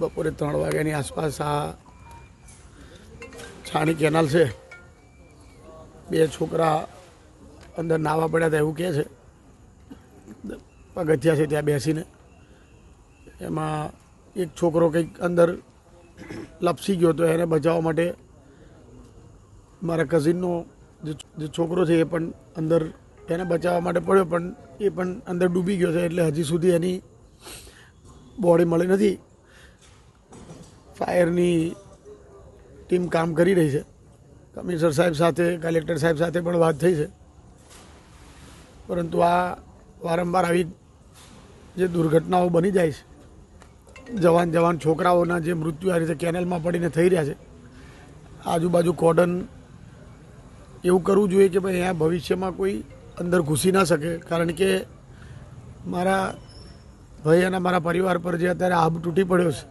બપોરે ત્રણ વાગ્યાની આસપાસ આ છાણી કેનાલ છે. બે છોકરા અંદર નાવા પડ્યા હતા એવું કહે છે. પગથિયા છે ત્યાં બેસીને. એમાં એક છોકરો કંઈક અંદર લપસી ગયો તો એને બચાવવા માટે મારા કઝિનનો જે જે છોકરો છે એ પણ અંદર એને બચાવવા માટે પડ્યો પણ એ પણ અંદર ડૂબી ગયો છે એટલે હજી સુધી એની બોડી મળી નથી. ફાયરની ટીમ કામ કરી રહી છે. કમિશનર સાહેબ સાથે, કલેક્ટર સાહેબ સાથે પણ વાત થઈ છે. પરંતુ આ વારંવાર આવી જે દુર્ઘટનાઓ બની જાય છે, જવાન જવાન છોકરાઓના જે મૃત્યુ આ રીતે કેનલમાં પડીને થઈ રહ્યા છે, આજુબાજુ કોર્ડન એવું કરવું જોઈએ કે ભાઈ અહીંયા ભવિષ્યમાં કોઈ અંદર ઘૂસી ના શકે. કારણ કે મારા ભાઈ અને મારા પરિવાર પર જે અત્યારે આબ તૂટી પડ્યો છે